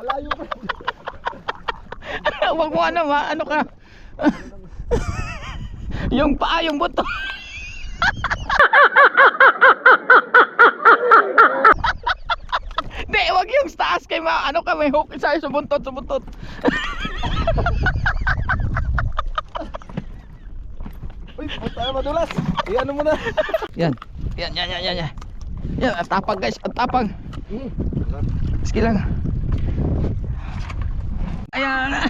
Alayo pa. Huwag mo ano ma, ano ka? yung paa, yung buto. Hindi, wag yung taas kay ma, ano ka, may hook isa sa buntot, sa buntot. Uy, puta na madulas. Iyan mo na. Yan. Yan, yan, yan, yan, yan. Yan, ang tapang guys, ang tapang. Sige lang. Ayan.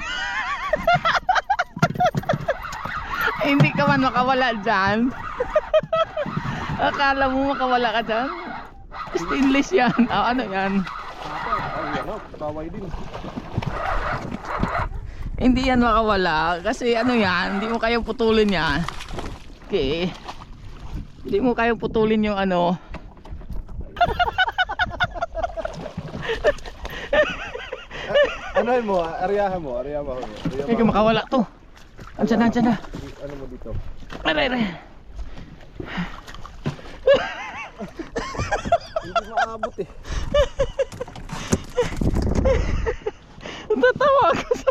Hindi ka man makawala dyan. Akala mo makawala ka dyan? Stainless yan. Ah, ano yan? Ay, kaway din. Hindi yan makawala. Kasi ano yan, hindi mo kayang putulin yan. Okay. Hindi mo kayang putulin yung ano. Ano mo, aryahan mo, aryahan mo. Aryahan Hindi ka makawala to. Andiyan na, andiyan na. Ano mo dito? Aray, aray. Hindi maabot eh. Tatawa ako sa...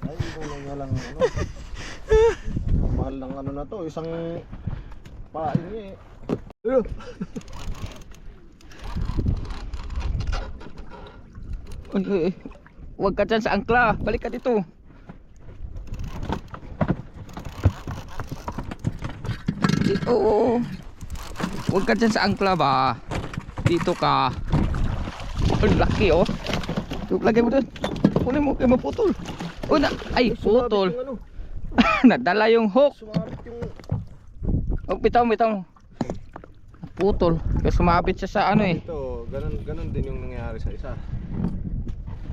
Ay, lang ano. Ano, Mahal ng ano na to, isang pain niya eh. Ayun. Uy. Huwag ka dyan sa angkla. Balik ka dito. Di, oo, oo. Huwag ka dyan sa angkla ba? Dito ka. Ang laki oh. Lagay mo doon. Kunin mo, kaya maputol. Oh, na, ay, putol. ano, Nadala yung hook. Sumabit yung... Oh, bitaw, bitaw. Putol. Kaya sumabit siya sa ano eh. Ito, ganun, ganun din yung nangyayari sa isa.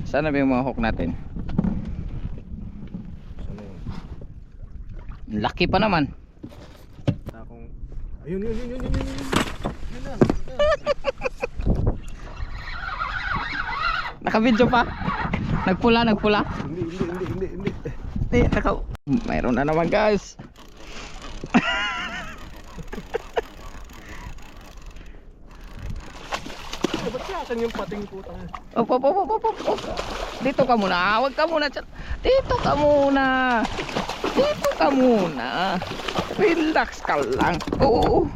Sana ba yung mga hook natin? Sana yun? Laki pa naman. Akong... Ayun, yun, yun, yun, yun, yun, yun. Yun na, yun na. Naka-video pa. Nagpula, nagpula. Hindi, hindi, hindi, hindi, hindi. Naka... Mayroon na naman guys. Oh, ba't sa akin yung pating putang? Op, op, op, op, op, op, op. Dito ka muna. Huwag ka muna. Dito ka muna. Dito ka muna. Relax ka lang. Oo.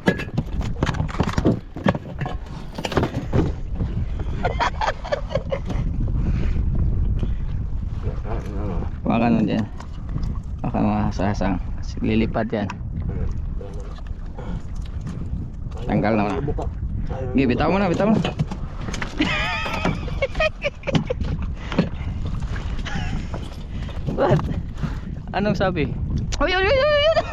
Baka nun dyan. Baka mga sasang. Lilipad yan. Tanggal na muna. Sige, bitaw mo na, bitaw mo na. What? Anong sabi? Uy, uy, uy, uy, uy!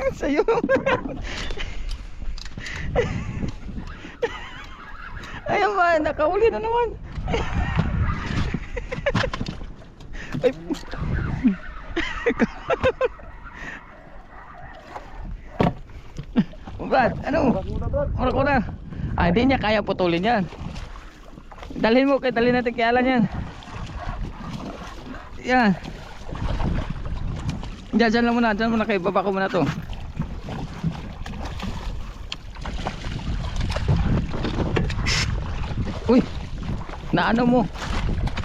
Ang sayo. Ayun ba, nakahuli na naman. Brad, ano? Mura ko na. Ah, hindi niya kaya putulin yan. Dalhin mo, kay dalhin natin kay Alan yan. Yan. Diyan, dyan lang muna, dyan muna kay baba ko muna to. Uy, na ano mo?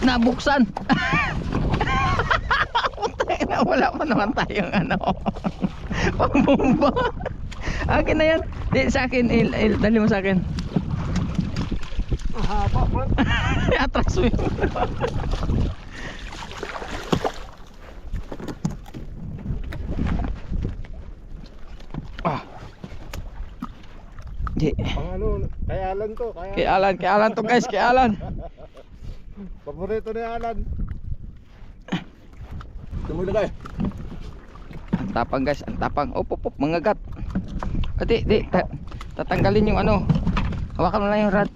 Nabuksan. Putay na, wala pa naman tayong ano. Pambomba. Akin na yan. Di, sa akin, il, il, dali mo sa akin. Haba, man. Atras mo yun. ah. Di. Pang ano, kay Alan to. Kay Kay Alan, kay Alan to guys, kay Alan. Paborito ni Alan. Tumulagay. Ang tapang guys, ang tapang. Op, op, op, mga gat. Ah, di, ta- tatanggalin yung ano. Hawakan mo lang yung rod.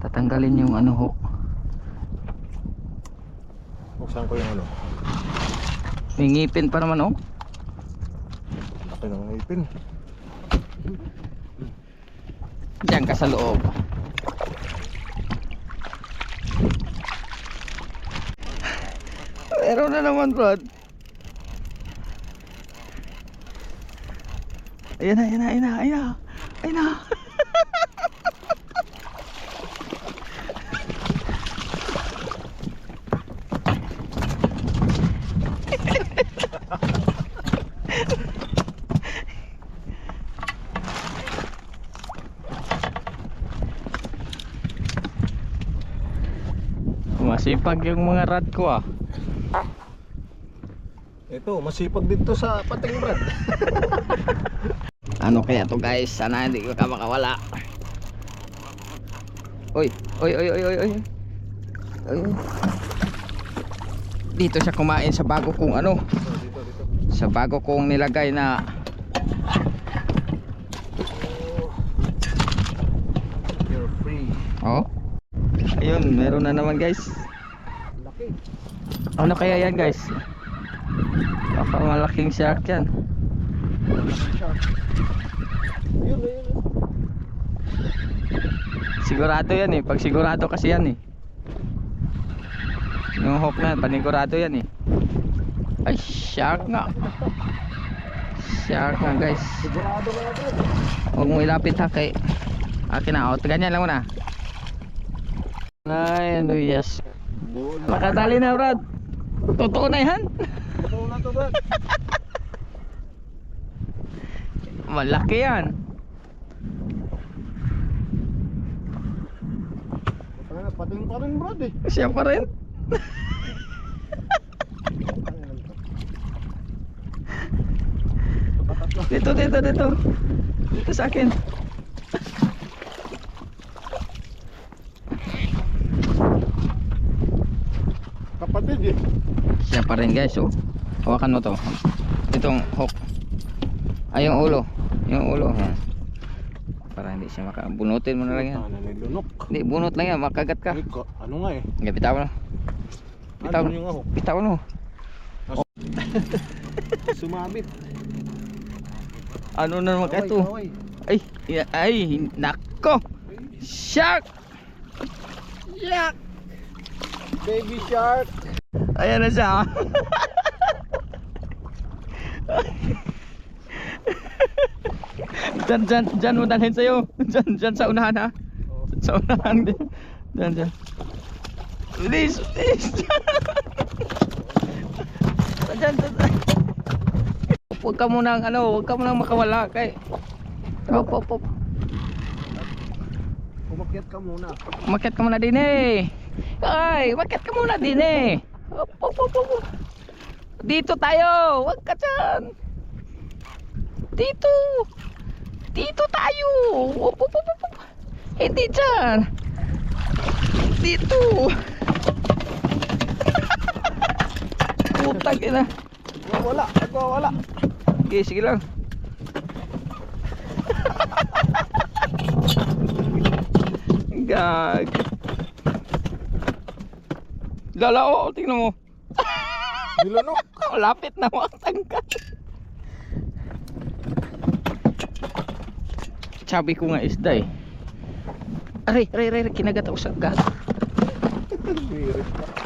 Tatanggalin yung ano ho. Buksan ko yung ano. May ngipin pa naman oh. Laki ng ngipin. Diyan ka sa loob. Meron na naman, Brad. Ayan na, ayan na, ayan na, ayan na. Ayan na. Masipag yung mga rad ko ah. Ito, masipag dito sa pating brad. Ano kaya to guys? Sana hindi ko ka makawala. Oy, oy, oy, oy, oy, oy. Oy. Dito siya kumain sa bago kong ano, Dito, dito, sa bago kong nilagay na oh. Ayun, meron na naman guys. Laki. Ano kaya yan guys? Baka malaking shark yan. Ayun. ayun. Sigurado yan eh. Pag sigurado kasi yan eh. Yung hook na, panigurado yan eh. Ay, shark nga. Shark nga guys. Huwag mo ilapit ha kay akin na. O, ganyan lang muna. Ay, ano yes. Nakatali na, Brad. Totoo na yan. Totoo na to brad. Malaki yan. Pating pa rin brad eh. Siya pa rin. Dito, dito, dito. Dito sa akin. Kapatid eh. Siya pa rin guys, oh. Hawakan mo to. Itong hook. Ay, yung ulo. Yung ulo. Yan. Para hindi siya maka... Bunutin mo na lang yan. Hindi, bunot lang yan. Makagat ka. Ano nga eh. Hindi. Bitaw. Ano yung ahok? Bitawan mo. Sumabit. Ano na naman ito? Ay, ay, nako. Shark! Yak! Baby shark. Ayan na siya. Diyan, diyan, diyan mo dalhin sa'yo. Diyan, diyan sa unahan ha. Sa unahan din. Diyan, diyan. Please, please. Diyan, diyan, diyan. Huwag ka munang ano, huwag ka munang makawala kay. Hop, hop, hop. Umakyat ka muna. Umakyat ka muna din eh. Ay, umakyat ka muna din eh. Hop, hop, hop, hop. Dito tayo. Huwag ka dyan. Dito. Dito tayo. Hop, hop, hop, hop. Hindi dyan. Dito. Putang ina. Wala, wala. Okay, sige lang. Gag. Lalao, tingnan mo. Nilunok. Malapit na makatanggal. Sabi ko nga isda eh. Aray, aray, aray, kinagat ako sa gat. Birit ka.